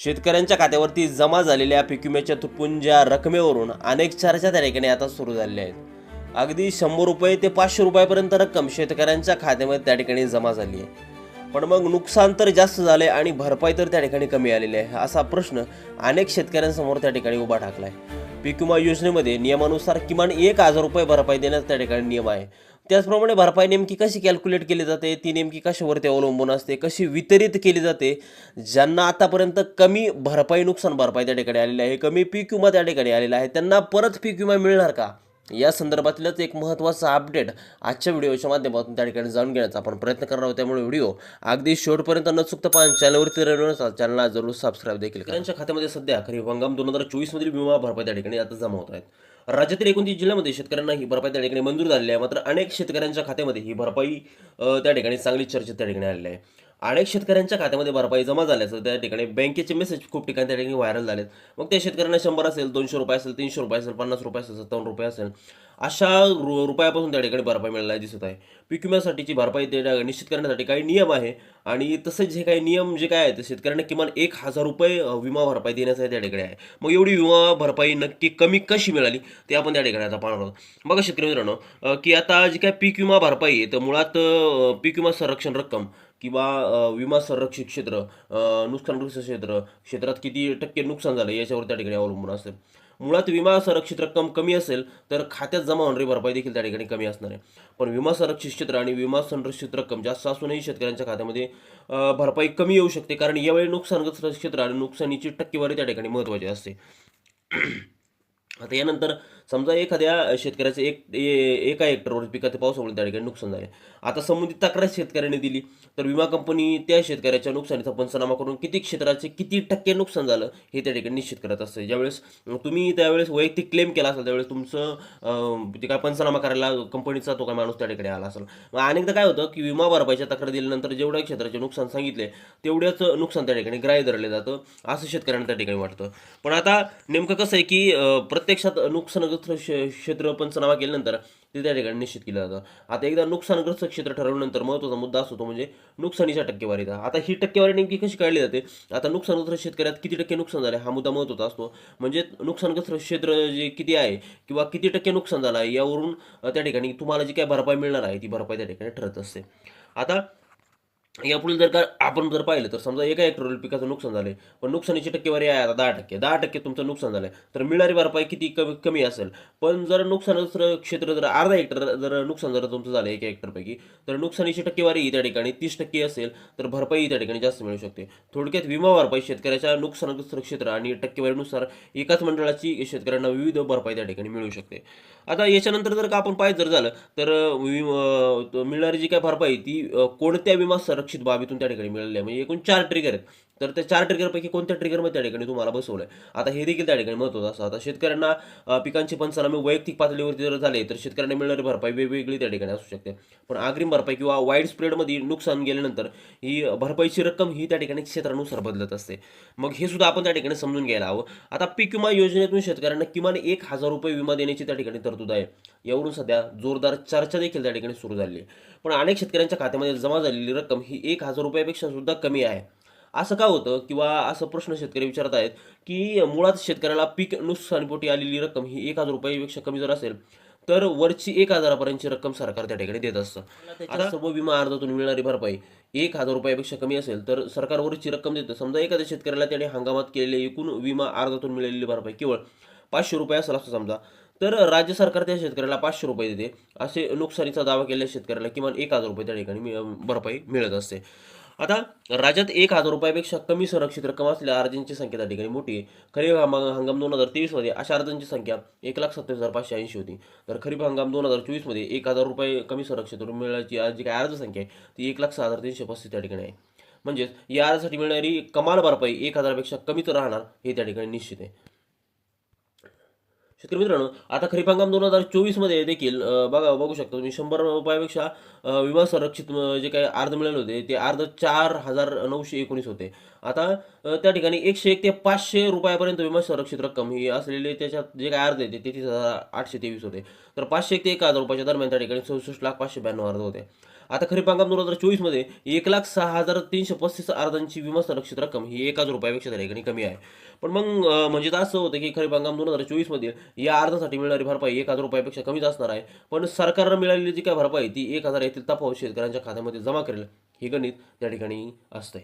शेतकऱ्यांच्या खात्यावरती जमा झालेल्या पीक विम्याच्या तुटपुंज्या रकमेवरून अनेक चर्चा त्या ठिकाणी आता सुरू झालेल्या आहेत. अगदी शंभर रुपये ते पाचशे रुपयापर्यंत रक्कम शेतकऱ्यांच्या खात्यामध्ये त्या ठिकाणी जमा झाली आहे. पण मग नुकसान तर जास्त झाले आणि भरपाई तर त्या ठिकाणी कमी आलेली आहे असा प्रश्न अनेक शेतकऱ्यांसमोर त्या ठिकाणी उभा ठाकला आहे पीक विमा योजनेमध्ये नियमानुसार किमान एक हजार रुपये भरपाई देण्याचा त्या ठिकाणी नियम आहे. त्याचप्रमाणे भरपाई नेमकी कशी कॅल्क्युलेट केली जाते? ती नेमकी कशावरती अवलंबून असते? कशी वितरित केली जाते? ज्यांना आतापर्यंत कमी भरपाई नुकसान भरपाई त्या ठिकाणी आलेली आहे कमी पीक विमा त्या ठिकाणी आलेला आहे त्यांना परत पीक विमा मिळणार का? या संदर्भातलंच एक महत्त्वाचा अपडेट आजच्या व्हिडिओच्या माध्यमातून त्या ठिकाणी जाणून घेण्याचा आपण प्रयत्न करणार आहोत. त्यामुळे व्हिडिओ अगदी शेवटपर्यंत न चुकता पाहून चॅनलवरती रेडिओ चॅनलला जरूर सबस्क्राईब देखील त्यांच्या खात्यामध्ये सध्या खरीप हंगाम दोन हजार चोवीसमधील विमा भरपाई त्या ठिकाणी आता जमा होत आहेत. राज्यातील एकोणतीस जिल्ह्यामध्ये शेतकऱ्यांना ही भरपाई त्या ठिकाणी मंजूर झालेली आहे. मात्र अनेक शेतकऱ्यांच्या खात्यामध्ये ही भरपाई त्या ठिकाणी चांगली चर्चेत त्या ठिकाणी आलेली आहे. अनेक शेतकऱ्यांच्या खात्यामध्ये भरपाई जमा झाल्याचं त्या ठिकाणी बँकेचे मेसेज खूप ठिकाणी त्या ठिकाणी व्हायरल झालेत. मग त्या शेतकऱ्यांना शंभर असेल दोनशे रुपये असेल तीनशे रुपये असेल पन्नास रुपये असेल सत्तावन्न रुपये असेल अशा रु रुपयापासून त्या ठिकाणी भरपाई मिळायला दिसत आहे. पीक विम्यासाठीची भरपाई ते निश्चित करण्यासाठी काही नियम आहे. आणि तसेच हे काही नियम जे काय आहेत ते शेतकऱ्यांना किमान एक हजार रुपये विमा भरपाई देण्याचा त्या ठिकाणी आहे. मग एवढी विमा भरपाई नक्की कमी कशी मिळाली ते आपण त्या ठिकाणी आता पाहणार आहोत. बघा शेतकरी मित्रांनो की आता जी काय पीक विमा भरपाई आहे तर मुळात पीक विमा संरक्षण रक्कम किंवा विमा संरक्षित क्षेत्र नुकसानग्रस्त क्षेत्र क्षेत्रात किती टक्के नुकसान झालं याच्यावर त्या ठिकाणी अवलंबून असेल मुळात विमा संरक्षित रक्कम कमी असेल तर खात्यात जमा होणारी भरपाई देखील त्या ठिकाणी कमी असणार आहे. पण विमा संरक्षित क्षेत्र आणि विमा संरक्षित रक्कम जास्त असूनही शेतकऱ्यांच्या खात्यामध्ये भरपाई कमी येऊ शकते कारण यावेळी नुकसानग्रस्त क्षेत्र आणि नुकसानीची टक्केवारी त्या ठिकाणी महत्त्वाची असते. आता यानंतर समजा एखाद्या शेतकऱ्याचं एक ए- एका हेक्टरवर पिकाचे पावसामुळे त्या ठिकाणी नुकसान झाले आता संबंधित तक्रार शेतकऱ्याने दिली तर विमा कंपनी त्या शेतकऱ्याच्या नुकसानीचा पंचनामा करून किती क्षेत्राचे किती टक्के नुकसान झालं हे त्या ठिकाणी निश्चित करत असते. ज्यावेळेस तुम्ही त्यावेळेस वैयक्तिक क्लेम केला असेल त्यावेळेस तुमचं ते काय पंचनामा करायला कंपनीचा तो काय माणूस त्या ठिकाणी आला असेल. मग अनेकदा काय होतं की विमा भरपाईच्या तक्रार दिल्यानंतर जेवढ्या क्षेत्राचे नुकसान सांगितले तेवढ्याच नुकसान त्या ठिकाणी ग्राह्य धरले जातं असं शेतकऱ्यांना त्या ठिकाणी वाटतं. पण आता नेमकं कसं आहे की प्रत्यक्षात नुकसान नुकसानग्रस्त क्षे- क्षेत्र पंचनामा केल्यानंतर ते त्या ठिकाणी निश्चित केलं जातं. आता एकदा नुकसानग्रस्त क्षेत्र ठरवल्यानंतर महत्त्वाचा मुद्दा असतो तो म्हणजे नुकसानीच्या टक्केवारीचा आता ही टक्केवारी नेमकी कशी काढली जाते? आता नुकसानग्रस्त शेतकऱ्यात किती टक्के नुकसान झाले हा मुद्दा महत्त्वाचा असतो. म्हणजे नुकसानग्रस्त क्षेत्र जे किती आहे किंवा किती टक्के नुकसान झालं आहे यावरून त्या ठिकाणी तुम्हाला जी काय भरपाई मिळणार आहे ती भरपाई त्या ठिकाणी ठरत असते. आता यापुढील जर का आपण जर पाहिलं तर समजा एका हेक्टरवरील पिकाचं नुकसान झाले पण नुकसानीची टक्केवारी आहे आता दहा टक्के. दहा टक्के तुमचं नुकसान झालंय. तर मिळणारी भरपाई किती कमी कमी असेल? पण जर नुकसानाचं क्षेत्र जर अर्धा हेक्टर जर नुकसान जर तुमचं झालं एका हेक्टरपैकी तर नुकसानीची टक्केवारी ही त्या ठिकाणी तीस टक्के असेल तर भरपाई त्या ठिकाणी जास्त मिळू शकते. थोडक्यात विमा भरपाई शेतकऱ्याच्या नुकसानग्रस्त क्षेत्र आणि टक्केवारीनुसार एकाच मंडळाची शेतकऱ्यांना विविध भरपाई त्या ठिकाणी मिळू शकते. आता याच्यानंतर जर का आपण पाहिजे जर झालं तर विम- मिळणारी जी काय भरपाई ती कोणत्या विमा सुरक्षित बाबीतून त्या ठिकाणी मिळाली आहे म्हणजे एकूण चार ट्रिगर आहेत. तर त्या चार ट्रिगरपैकी कोणत्या ट्रिगरमध्ये त्या ठिकाणी तुम्हाला बसवलं आहे आता हे देखील त्या ठिकाणी महत्त्वाचं असतं. आता शेतकऱ्यांना पिकांची पिकांचे पंचनामे वैयक्तिक पातळीवरती जर झाले तर शेतकऱ्यांना मिळणारी भरपाई वेगवेगळी त्या ठिकाणी असू शकते. पण अग्रिम भरपाई किंवा वाईड स्प्रेडमध्ये नुकसान गेल्यानंतर ही भरपाईची रक्कम ही त्या ठिकाणी क्षेत्रानुसार बदलत असते. मग हे सुद्धा आपण त्या ठिकाणी समजून घ्यायला हवं. आता पीक विमा योजनेतून शेतकऱ्यांना किमान एक हजार रुपये विमा देण्याची त्या ठिकाणी तरतूद आहे. यावरून सध्या जोरदार चर्चा देखील त्या ठिकाणी सुरू झाली आहे. पण अनेक शेतकऱ्यांच्या खात्यामध्ये जमा झालेली रक्कम ही एक हजार रुपयापेक्षा सुद्धा कमी आहे. असं का होतं? किंवा असं प्रश्न शेतकरी विचारत आहेत की मुळात शेतकऱ्याला पीक नुकसानीपोटी आलेली रक्कम ही एक हजार रुपयापेक्षा कमी जर असेल तर वरची एक हजारापर्यंतची रक्कम सरकार त्या ठिकाणी देत असतं. आता सर्व विमा अर्जातून मिळणारी भरपाई एक हजार रुपयापेक्षा कमी असेल तर सरकार वरची रक्कम देतं. समजा एखाद्या शेतकऱ्याला त्याने हंगामात केलेले एकूण विमा अर्जातून मिळालेली भरपाई केवळ पाचशे रुपये असेल असं समजा तर राज्य सरकार त्या शेतकऱ्याला पाचशे रुपये देते. असे नुकसानीचा दावा केलेल्या शेतकऱ्याला किमान एक हजार रुपये त्या ठिकाणी भरपाई मिळत असते. आता राज्यात एक हजार रुपयापेक्षा कमी संरक्षित रक्कम असलेल्या अर्जांची संख्या त्या ठिकाणी मोठी आहे. खरीप हंगाम हंगाम दोन हजार तेवीसमध्ये अशा अर्जांची संख्या एक लाख सत्तावीस हजार पाचशे ऐंशी होती. तर खरीप हंगाम दोन हजार चोवीसमध्ये एक हजार रुपये कमी संरक्षित मिळण्याची मिळायची आज जी काय अर्ज संख्या आहे ती एक लाख सहा हजार तीनशे पस्तीस त्या ठिकाणी आहे. म्हणजेच या अर्जासाठी मिळणारी कमाल भरपाई एक हजारापेक्षा कमीच राहणार हे त्या ठिकाणी निश्चित आहे. शेतकरी मित्रांनो आता खरीप हंगाम दोन हजार चोवीसमध्ये देखील बघा बघू शकता तुम्ही शंभर रुपयापेक्षा विमा संरक्षित जे काही अर्ध मिळाले होते ते अर्ध चार हजार नऊशे एकोणीस होते. आता त्या ठिकाणी एकशे एक ते पाचशे रुपयापर्यंत विमा संरक्षित रक्कम ही असलेले त्याच्यात जे काही अर्ध आहे ते तेहतीस हजार आठशे तेवीस होते. तर पाचशे एक ते एक हजार रुपयाच्या दरम्यान त्या ठिकाणी चौसष्ट लाख पाचशे ब्याण्णव अर्ध होते. आता खरीप हंगाम दोन हजार चोवीसमध्ये एक लाख सहा हजार तीनशे पस्तीस अर्जांची विमा संरक्षित रक्कम ही एक हजार रुपयापेक्षा त्या ठिकाणी कमी आहे. पण मग म्हणजे असं होतं की खरीप हंगाम दोन हजार चोवीसमध्ये या अर्जासाठी मिळणारी भरपाई एक हजार रुपयापेक्षा कमीच असणार आहे. पण सरकारनं मिळालेली जी काय भरपाई ती एक हजार येथील तफावत शेतकऱ्यांच्या खात्यामध्ये जमा करेल. हे गणित त्या ठिकाणी असतंय.